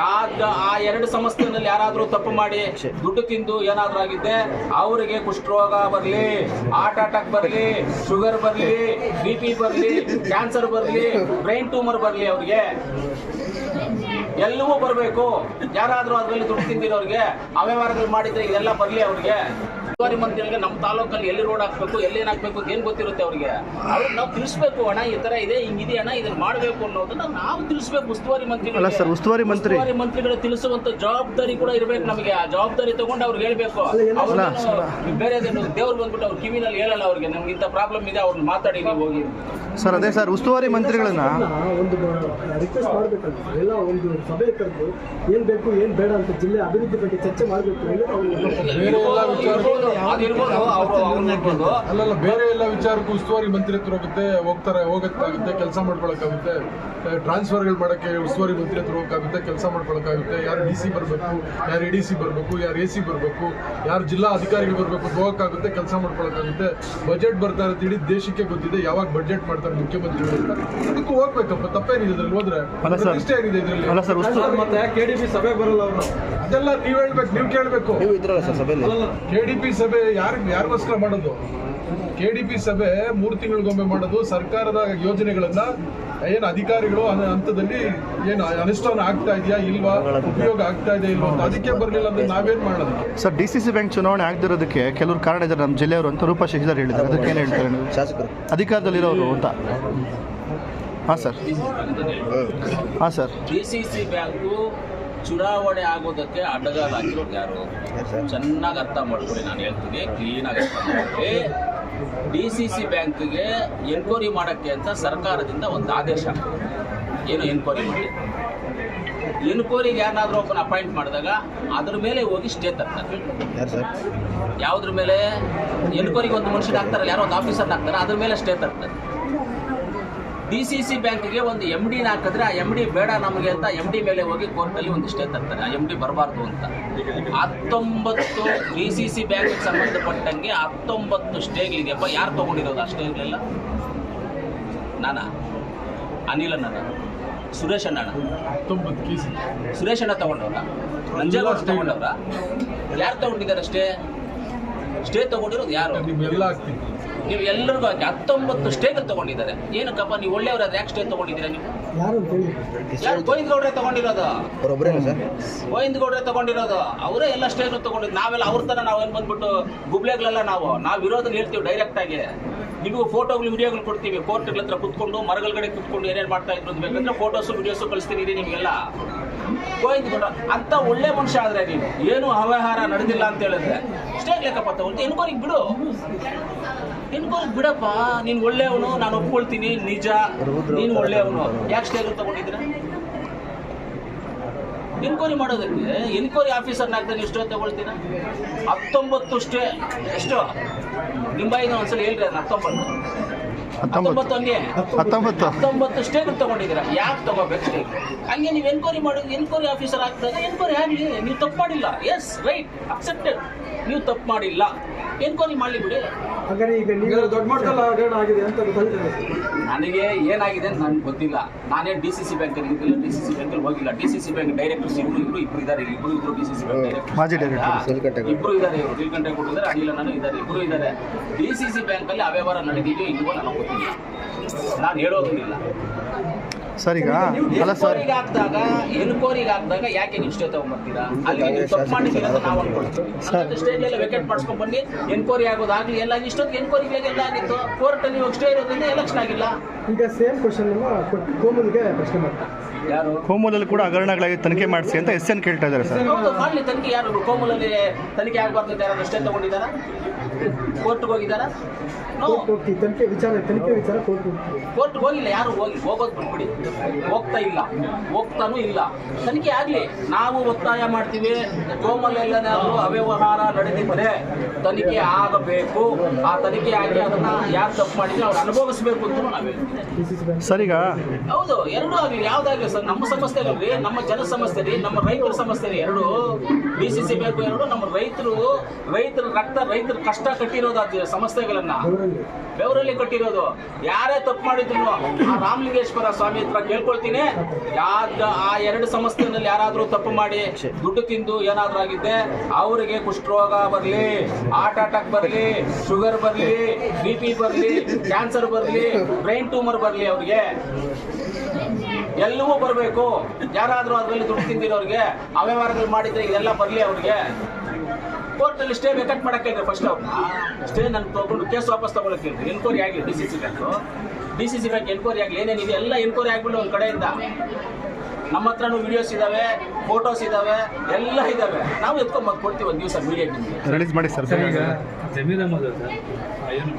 ಯಾವ್ದ ಆ ಎರಡು ಸಂಸ್ಥೆನಲ್ಲಿ ಯಾರಾದ್ರೂ ತಪ್ಪು ಮಾಡಿ ದುಡ್ಡು ತಿಂದು ಏನಾದ್ರೂ ಆಗಿದ್ದೆ ಅವರಿಗೆ ಕುಷ್ಠರೋಗ ಬರಲಿ ಹಾರ್ಟ್ ಅಟ್ಯಾಕ್ ಬರಲಿ ಶುಗರ್ ಬರಲಿ ಬಿ ಪಿ ಬರಲಿ ಕ್ಯಾನ್ಸರ್ ಬರಲಿ ಬ್ರೈನ್ ಟ್ಯೂಮರ್ ಬರಲಿ ಅವ್ರಿಗೆ. ಎಲ್ಲವೂ ಬರಬೇಕು. ಯಾರಾದ್ರೂ ಅದರಲ್ಲಿ ದುಡ್ಡು ತಿಂದಿರೋರಿಗೆ, ಅವ್ಯವಹಾರಗಳು ಮಾಡಿದ್ರೆ ಇದೆಲ್ಲ ಬರಲಿ ಅವ್ರಿಗೆ. ಉಸ್ತುವಾರಿ ಮಂತ್ರಿಗಳಿಗೆ ನಮ್ಮ ತಾಲೂಕಲ್ಲಿ ಎಲ್ಲಿ ರೋಡ್ ಹಾಕ್ಬೇಕು ಎಲ್ಲಿ ಏನ್ ಹಾಕ್ಬೇಕು ಏನ್ ಗೊತ್ತಿರುತ್ತೆ ಅವ್ರಿಗೆ? ಅವ್ರಿಗೆ ನಾವು ತಿಳಿಸ್ಬೇಕು ಅಣ್ಣ ಈ ತರ ಇದೆ ಹಿಂಗಿದೆ ಅಣ್ಣ ಇದನ್ನ ಮಾಡಬೇಕು ಅನ್ನೋದನ್ನ ನಾವು ತಿಳಿಸ್ಬೇಕು ಉಸ್ತುವಾರಿ ಮಂತ್ರಿ ಅಲ್ಲ ಸರ್, ಉಸ್ತುವಾರಿ ಮಂತ್ರಿ- ಉಸ್ತುವಾರಿ ಮಂತ್ರಿಗಳು ತಿಳಿಸುವಂತ ಜವಾಬ್ದಾರಿ ಕೂಡ ಇರಬೇಕು ನಮಗೆ. ಆ ಜವಾಬ್ದಾರಿ ತಗೊಂಡು ಅವ್ರಿಗೆ ಹೇಳ್ಬೇಕು. ಬೇರೆ ದೇವ್ರು ಬಂದ್ಬಿಟ್ಟು ಅವ್ರ ಕಿವಿನಲ್ಲಿ ಹೇಳಲ್ಲ ಅವ್ರಿಗೆ. ನಮ್ಗೆ ಇಂಥ ಪ್ರಾಬ್ಲಮ್ ಇದೆ ಅವ್ರನ್ನ ಮಾತಾಡಿ ನೀವು ಹೋಗಿ. ಸರ್ ಅದೇ ಸರ್ ಉಸ್ತುವಾರಿ ಮಂತ್ರಿಗಳನ್ನ ಒಂದು ರಿಕ್ವೆಸ್ಟ್ ಮಾಡಬೇಕಂತ ಎಲ್ಲ ಒಂದು ಸಭೆ ಕರೆದು ಏನ್ ಬೇಕು ಏನ್ ಬೇಡ ಅಂತ ಜಿಲ್ಲೆ ಅಭಿವೃದ್ಧಿ ಬಗ್ಗೆ ಚರ್ಚೆ ಮಾಡಬೇಕು ಅಲ್ಲಲ್ಲ ಬೇರೆ ಎಲ್ಲ ವಿಚಾರಕ್ಕೂ ಉಸ್ತುವಾರಿ ಮಂತ್ರಿ ಹತ್ರ ಹೋಗುತ್ತೆ ಹೋಗ್ತಾರೆ ಹೋಗಕ್ಕಾಗುತ್ತೆ ಕೆಲಸ ಮಾಡ್ಕೊಳಕ್ಕಾಗುತ್ತೆ. ಟ್ರಾನ್ಸ್ಫರ್ಗಳು ಮಾಡಕ್ಕೆ ಉಸ್ತುವಾರಿ ಮಂತ್ರಿ ಹತ್ರ ಹೋಗಕ್ಕಾಗುತ್ತೆ ಕೆಲಸ ಮಾಡ್ಕೊಳಕ್ಕಾಗುತ್ತೆ. ಯಾರು ಡಿ ಸಿ ಬರಬೇಕು ಯಾರು ಎ ಡಿ ಸಿ ಬರಬೇಕು ಯಾರು ಎ ಸಿ ಬರಬೇಕು ಯಾರು ಜಿಲ್ಲಾ ಅಧಿಕಾರಿಗಳು ಬರಬೇಕು ಹೋಗಕ್ಕಾಗುತ್ತೆ ಕೆಲಸ ಮಾಡ್ಕೊಳಕ್ಕಾಗುತ್ತೆ. ಬಜೆಟ್ ಬರ್ತಾ ಇರುತ್ತೆ ಇಡೀ ದೇಶಕ್ಕೆ ಗೊತ್ತಿದೆ ಯಾವಾಗ ಬಜೆಟ್ ಮಾಡ್ತಾರೆ ಮುಖ್ಯಮಂತ್ರಿಗಳು ಅಂತ. ಅದಕ್ಕೂ ಹೋಗ್ಬೇಕಪ್ಪ ತಪ್ಪೇನಿದೆ ಅದ್ರಲ್ಲಿ ಹೋದ್ರೆ. ಅಲ್ಲ ಸರ್. ಇಷ್ಟೇ ಏನಿದೆ ಇದರಲ್ಲಿ? ಅಲ್ಲ ಸರ್ ಮತ್ತೆ ಕೆ ಡಿ ಬಿ ಸಭೆ ಬರಲ್ಲ ಅವರು. ಅದೆಲ್ಲ ನೀವ್ ಹೇಳ್ಬೇಕು ನೀವು ಕೇಳ್ಬೇಕು. ನೀವು ಇದ್ರಲ್ಲ ಸರ್ ಸಭೆಯಲ್ಲಿ. ಕೆ ಡಿ ಪಿ ಸಭೆ ಯಾರು ಯಾರಿಗೋಸ್ಕರ ಮಾಡೋದು? ಕೆ ಡಿ ಪಿ ಸಭೆ ಮೂರು ತಿಂಗಳಿಗೊಮ್ಮೆ ಮಾಡೋದು ಸರ್ಕಾರದ ಯೋಜನೆಗಳನ್ನ ಏನು ಅಧಿಕಾರಿಗಳು ಹಂತದಲ್ಲಿ ಏನು ಅನುಷ್ಠಾನ ಆಗ್ತಾ ಇದೆಯಾ ಇಲ್ವಾ? ಉಪಯೋಗ ಆಗ್ತಾ ಇದೆ ಇಲ್ವಾ ಅಂತ ಅದಕ್ಕೆ ಬರಲಿಲ್ಲ ಅಂದ್ರೆ ನಾವೇನ್ ಮಾಡೋದು? Sir D C C bank ಚುನಾವಣೆ ಆಗದಿರೋದಕ್ಕೆ ಕೆಲವರು ಕಾರಣ ಇದ್ದಾರೆ. ನಮ್ಮ ಜಿಲ್ಲೆಯವರು ಅಂತ ರೂಪಾ ಶಶಿಧರ್ ಹೇಳಿದ್ದಾರೆ. ಅದಕ್ಕೆ ಏನು ಹೇಳ್ತಾರೆ ನೀವು? ಶಾಸಕರು. ಅಧಿಕಾರದಲ್ಲಿರೋರು ಅಂತ. ಹಾಂ ಸರ್. ಹಾಂ sir. D C C bank ಚುನಾವಣೆ ಆಗೋದಕ್ಕೆ ಅಡ್ಡಗಾಲ ಹಾಕಿರೋದು ಯಾರು? ಚೆನ್ನಾಗಿ ಅರ್ಥ ಮಾಡ್ಕೊಳ್ಳಿ ನಾನು ಹೇಳ್ತೀನಿ. ಕ್ಲೀನಾಗಿ ಅರ್ಥ ಮಾಡ್ಕೊಳ್ಳಿ. ಡಿ ಸಿ ಸಿ ಬ್ಯಾಂಕ್ಗೆ ಎನ್ಕ್ವೈರಿ ಮಾಡೋಕ್ಕೆ ಅಂತ ಸರ್ಕಾರದಿಂದ ಒಂದು ಆದೇಶ ಏನು ಎನ್ಕ್ವೈರಿ ಮಾಡಿ? ಎನ್ಕ್ವೈರಿಗೆ ಯಾರನ್ನಾದ್ರೂ ಒಬ್ಬನ ಅಪಾಯಿಂಟ್ ಮಾಡಿದಾಗ ಅದ್ರ ಮೇಲೆ ಹೋಗಿ ಸ್ಟೇ ತರ್ತಾರೆ. ಯಾವುದ್ರ ಮೇಲೆ? ಎನ್ಕ್ವೈರಿಗೆ ಒಂದು ಮನುಷ್ಯನ ಹಾಕ್ತಾರಲ್ಲ ಯಾರೋ ಒಂದು ಆಫೀಸರ್ನ ಹಾಕ್ತಾರೆ ಅದ್ರ ಮೇಲೆ ಸ್ಟೇ ತರ್ತಾರೆ. ಡಿ ಸಿ ಸಿ ಬ್ಯಾಂಕ್ಗೆ ಒಂದು ಎಂ ಡಿನ ಹಾಕಿದ್ರೆ ಆ ಎಂ ಡಿ ಬೇಡ ನಮಗೆ ಅಂತ ಎಂ ಡಿ ಮೇಲೆ ಹೋಗಿ ಕೋರ್ಟಲ್ಲಿ ಒಂದು ಸ್ಟೇ ತರ್ತಾರೆ. ಆ ಎಂ ಡಿ ಬರಬಾರ್ದು ಅಂತ. ಹತ್ತೊಂಬತ್ತು ಡಿ ಸಿ ಸಿ ಬ್ಯಾಂಕ್ಗೆ ಸಂಬಂಧಪಟ್ಟಂಗೆ ಹತ್ತೊಂಬತ್ತು ಸ್ಟೇಗಳಿದೆಯಪ್ಪ ಯಾರು ತೊಗೊಂಡಿರೋದು ಆ ಸ್ಟೇಗಳೆಲ್ಲ ನಾನಾ? ಅನಿಲ್ ಅಣ್ಣ ಸುರೇಶ್ ಅಣ್ಣ ಸುರೇಶ್ ಅಣ್ಣ ತಗೊಂಡವ್ರ? ನಂಜೇಗೌಡ ತಗೊಂಡವ್ರ? ಯಾರು ತಗೊಂಡಿದ್ದಾರೆ ಸ್ಟೇ? ಸ್ಟೇ ತಗೊಂಡಿರೋದು ಯಾರು? ನೀವು ಎಲ್ಲರಿಗೂ ಹಾಕಿ ಹತ್ತೊಂಬತ್ತು ಸ್ಟೇಗಳು ತಗೊಂಡಿದ್ದಾರೆ. ಏನಕ್ಕಪ್ಪ ನೀವು ಒಳ್ಳೆಯವರಾದ್ರೆ ಯಾಕೆ ಸ್ಟೇ ತಗೊಂಡಿದ್ದೀರಾ ನೀವು? ಯಾರು ಅಂತ ಹೇಳಿ. ಯಾರು ಗೋವಿಂದ ಗೌಡ್ರೆ ತಗೊಂಡಿರೋದು? ಗೋವಿಂದ ಗೌಡ್ರೆ ತಗೊಂಡಿರೋದು. ಅವರೇ ಎಲ್ಲ ಸ್ಟೇಜ್ ತಗೊಂಡಿದ್ದು. ನಾವೆಲ್ಲ ಅವ್ರ ತರ ನಾವೇನು ಬಂದ್ಬಿಟ್ಟು ಗುಬ್ಲೆಗಳೆಲ್ಲ ನಾವು. ನಾವು ವಿರೋಧನ ಹೇಳ್ತೀವಿ ಡೈರೆಕ್ಟ್ ಆಗಿ. ನಿಮಗೂ ಫೋಟೋಗಳು ವಿಡಿಯೋಗಳು ಕೊಡ್ತೀವಿ. ಕೋರ್ಟ್ಗಳ ಹತ್ರ ಕುತ್ಕೊಂಡು ಮರಗಳಗಡೆ ಕುತ್ಕೊಂಡು ಏನೇನು ಮಾಡ್ತಾ ಇದ್ರು ಅಂತ ಬೇಕಂದ್ರೆ ಫೋಟೋಸು ವಿಡಿಯೋಸು ಕಳಿಸ್ತೀನಿ ನಿಮಗೆಲ್ಲ. ಗೋವಿಂದ ಗೌಡ ಅಂತ ಒಳ್ಳೆ ಮನುಷ್ಯ ಆದ್ರೆ ನೀನು ಏನು ಅವ್ಯವಹಾರ ನಡೆದಿಲ್ಲ ಅಂತ ಹೇಳಿದ್ರೆ. ಸ್ಟೇಜ್ ಲೆಕ್ಕಪ್ಪ ತಗೊಂಡು? ಇನ್ಕೋರಿಗೆ ಬಿಡು. ಎನ್ಕೋರಿಗೆ ಬಿಡಪ್ಪ. ನೀನು ಒಳ್ಳೆಯವನು ನಾನು ಒಪ್ಕೊಳ್ತೀನಿ ನಿಜ. ನೀನು ಒಳ್ಳೆಯವನು. ಯಾಕೆ ಸ್ಟೇಗಳು ತಗೊಂಡಿದ್ದೀರಾ? ಎನ್ಕ್ವೈರಿ ಮಾಡೋದಕ್ಕೆ ಎನ್ಕ್ವೈರಿ ಆಫೀಸರ್ ಹಾಕ್ತಾನೆ ಎಷ್ಟೋ ತಗೊಳ್ತೀರಾ? ಹತ್ತೊಂಬತ್ತು ಸ್ಟೇ ಎಷ್ಟು? ನಿಮ್ಮ ಬಾಯಿಗೆ ಒಂದ್ಸಲ ಹೇಳ್ರಿ ಅದನ್ನ ಹತ್ತೊಂಬತ್ತು. ಹತ್ತೊಂಬತ್ತು ಹಂಗೆ. ಹತ್ತೊಂಬತ್ತು. ಹತ್ತೊಂಬತ್ತು ಸ್ಟೇಟ್ ತಗೊಂಡಿದ್ದೀರಾ? ಯಾಕೆ ತಗೋಬೇಕು ಸ್ಟೇಟ್ ಹಂಗೆ ನೀವು ಎನ್ಕ್ವೈರಿ ಮಾಡೋದು ಎನ್ಕ್ವೈರಿ ಆಫೀಸರ್ ಆಗ್ದಾಗ ಎನ್ಕ್ವೈರಿ ಆಗಲಿ ನೀವು ತಪ್ಪು ಮಾಡಿಲ್ಲ. ಎಸ್ ರೈಟ್ ಅಕ್ಸೆಪ್ಟೆಡ್ ನೀವು ತಪ್ಪು ಮಾಡಿಲ್ಲ. ಎನ್ಕ್ವೈರಿ ಮಾಡಲಿ ಬಿಡಿ. ಹಾಗಾದ್ರೆ ಈಗ ನೀವು ದೊಡ್ಡ ಮಟ್ಟದಲ್ಲಿ ಹಗರಣ ಆಗಿದೆ ಅಂತ ಗೊತ್ತಾಗ್ತದೆ. ನನಗೆ ಏನಾಗಿದೆ ಅಂತ ನನಗೆ ಗೊತ್ತಿಲ್ಲ. ನಾನೇ ಡಿ ಸಿ ಸಿ ಬ್ಯಾಂಕಲ್ಲಿ ಇದ್ದಿಲ್ಲ ಡಿ ಸಿ ಸಿ ಬ್ಯಾಂಕಲ್ಲಿ ಹೋಗಿಲ್ಲ. D C C bank directors ಇಬ್ರು ಇಬ್ರು ಇಬ್ರು ಇದ್ದಾರೆ ಇಬ್ರು ಇದ್ರು ಡಿ ಸಿ. ಸಿ ಬ್ಯಾಂಕ್ ಮಾಜಿ ಡೈರೆಕ್ಟರ್. ಇಬ್ರು ಇದ್ದಾರೆ ಇವರು. ನೀಲ್ಕಂಠೆ ಕೊಟ್ಟಿದ್ದಾರೆ ಅನಿಲ ನಾನು ಇದ್ದಾರೆ ಇಬ್ರು ಇದ್ದಾರೆ ಡಿ ಸಿ ಸಿ ಬ್ಯಾಂಕಲ್ಲಿ ಅವ್ಯವಹಾರ ನಡೆದಿದೆಯೋ ಇಲ್ವೋ ನನಗೆ ಗೊತ್ತಿಲ್ಲ. ನಾನು ಹೇಳೋದಿಲ್ಲ. ಸರ್ ಈಗ ಅಲ್ಲ ಸರ್. ಹಾಕಿದಾಗ ಎನ್ಕ್ವೈರಿಗೆ ಹಾಕಿದಾಗ ಯಾಕೆ ನೀವು ಸ್ಟೇ ತಗೊಂಡ್ಬರ್ತೀರಾ ಅಲ್ಲಿ ನೀವು ತಪ್ಪು ಮಾಡಿದ್ದೀರ ಅಂತ ನಾವು ಅನ್ಕೊಳ್ತೀವಿ ಸ್ಟೇಜ್ ಎಲ್ಲ ವೆಕೆಟ್ ಮಾಡ್ಸ್ಕೊಂಡ್ ಬನ್ನಿ. ಎನ್ಕ್ವೈರಿ ಆಗೋದಾಗ್ಲಿ ಎಲ್ಲ ಎಲ್ಲ ಆಗಿತ್ತು? ಸ್ಟೇ ಇರೋದ್ರಿಂದ ಎಲೆಕ್ಷನ್ ಆಗಿಲ್ಲ. ಈಗ ಸೇಮ್ ಕ್ವಶನ್ ಕೋಮಲ್ಗೆ ಪ್ರಶ್ನೆ ಮಾಡ್ತಾರೆ ಕೋಮೂಲಲ್ಲಿ ಕೂಡ ಹಗರಣಗಳಾಗಿ ತನಿಖೆ ಮಾಡಿಸಿ ಅಂತ ಎಸ್ ಎನ್ ಕೇಳ್ತಾ ಇದ್ದಾರೆ ಸರ್. ಮಾಡಲಿ ತನಿಖೆ ಯಾರು? ಕೋಮಲಲ್ಲಿ ತನಿಖೆ ಆಗಬಾರ್ದು ಅಂತ ಯಾರು ಅಷ್ಟೇ ತಗೊಂಡಿದ್ದಾರ? ಕೋರ್ಟ್ಗೆ ಹೋಗಿದ್ದಾರ? ತನಿಖೆ ವಿಚಾರ ತನಿಖೆ ವಿಚಾರ ಕೋರ್ಟ್ ಕೋರ್ಟ್ಗೆ ಹೋಗಿಲ್ಲ ಯಾರು ಹೋಗಿ? ಹೋಗೋದು ಬಿಟ್ಬಿಡಿ ಹೋಗ್ತಾ ಇಲ್ಲ. ಹೋಗ್ತಾನೂ ಇಲ್ಲ. ತನಿಖೆ ಆಗಲಿ. ನಾವು ಒತ್ತಾಯ ಮಾಡ್ತೀವಿ. ಕೋಮಲೆಲ್ಲನಾದ್ರೂ ಅವ್ಯವಹಾರ ನಡೆದಿದ್ದರೆ ತನಿಖೆ ಆಗಬೇಕು. ಆ ತನಿಖೆ ಆಗಿ ಅದನ್ನ ಯಾರು ತಪ್ಪು ಮಾಡಿದ್ರೆ ಅವ್ರು ಅನುಭವಿಸಬೇಕು ಅಂತ ನಾವು ಹೇಳ್ತೀವಿ. ಸರ್ ಈಗ ಹೌದು ಎರಡೂ ಆಗಲಿ. ಯಾವ್ದಾಗಲಿ ಸ- ನಮ್ಮ ಸಮಸ್ಯೆ ನಮ್ಮ ಜನ ಸಮಸ್ಯೆ ರೀ, ನಮ್ಮ ರೈತರ ಸಮಸ್ಯೆ ರೀ. ಎರಡು ಬಿ ಸಿ ಸಿ ಬೇಕು, ಎರಡು ನಮ್ಮ ರೈತರು, ರೈತರ ರಕ್ತ, ರೈತರ ಕಷ್ಟ ಕಟ್ಟಿರೋದು ಸಮಸ್ಯೆಗಳನ್ನ. ಬೆವರಲ್ಲಿ ಕಟ್ಟಿರೋದು. ಯಾರೇ ತಪ್ಪು ಮಾಡಿದ್ರು ರಾಮಲಿಂಗೇಶ್ವರ ಸ್ವಾಮಿ ಹತ್ರ ಕೇಳ್ಕೊಳ್ತೀನಿ. ಯಾವ್ದು ಆ ಎರಡು ಸಮಸ್ಯೆನಲ್ಲಿ ಯಾರಾದ್ರೂ ತಪ್ಪು ಮಾಡಿ ದುಡ್ಡು ತಿಂದು ಏನಾದ್ರೂ ಆಗಿದ್ದೆ, ಅವರಿಗೆ ಕುಷ್ಠರೋಗ ಬರಲಿ ಹಾರ್ಟ್ ಅಟ್ಯಾಕ್ ಬರಲಿ ಶುಗರ್ ಬರಲಿ ಬಿ ಪಿ ಬರಲಿ ಕ್ಯಾನ್ಸರ್ ಬರಲಿ ಬ್ರೈನ್ ಟ್ಯೂಮರ್ ಬರಲಿ ಅವ್ರಿಗೆ. ಎಲ್ಲವೂ ಬರಬೇಕು. ಯಾರಾದರೂ ಅದರಲ್ಲಿ ದುಡ್ಡು ತಿಂದಿರೋರಿಗೆ ಅವ್ಯವಹಾರಗಳು ಮಾಡಿದ್ರೆ ಇದೆಲ್ಲ ಬರಲಿ ಅವ್ರಿಗೆ. ಕೋರ್ಟಲ್ಲಿ ಸ್ಟೇ ವೆಕಟ್ ಮಾಡಕ್ಕೆ ಫಸ್ಟ್ ಅವ್ರನ್ನ. ಸ್ಟೇ ನಾನು ತೊಗೊಂಡು ಕೇಸ್ ವಾಪಸ್ ತಗೊಳಕ್ಕೆ ಎನ್ಕ್ವೈರಿ ಆಗಿ D C C bank. D C C bank enquiry ಆಗಲಿ ಏನೇನಿದೆ ಎಲ್ಲ ಎನ್ಕ್ವೈರಿ ಆಗ್ಬಿಟ್ಟು ಒಂದು ಕಡೆಯಿಂದ. ನಮ್ಮ ಹತ್ರನೂ ವಿಡಿಯೋಸ್ ಇದಾವೆ ಫೋಟೋಸ್ ಇದಾವೆ ಎಲ್ಲ ಇದಾವೆ. ನಾವು ಎತ್ಕೊಂಡ್ ಬಂದು ಕೊಡ್ತೀವಿ ಒಂದು ದಿವಸ ಮೀಡಿಯಾ ರಿಲೀಸ್ ಮಾಡಿ ಸರ್. ಈಗ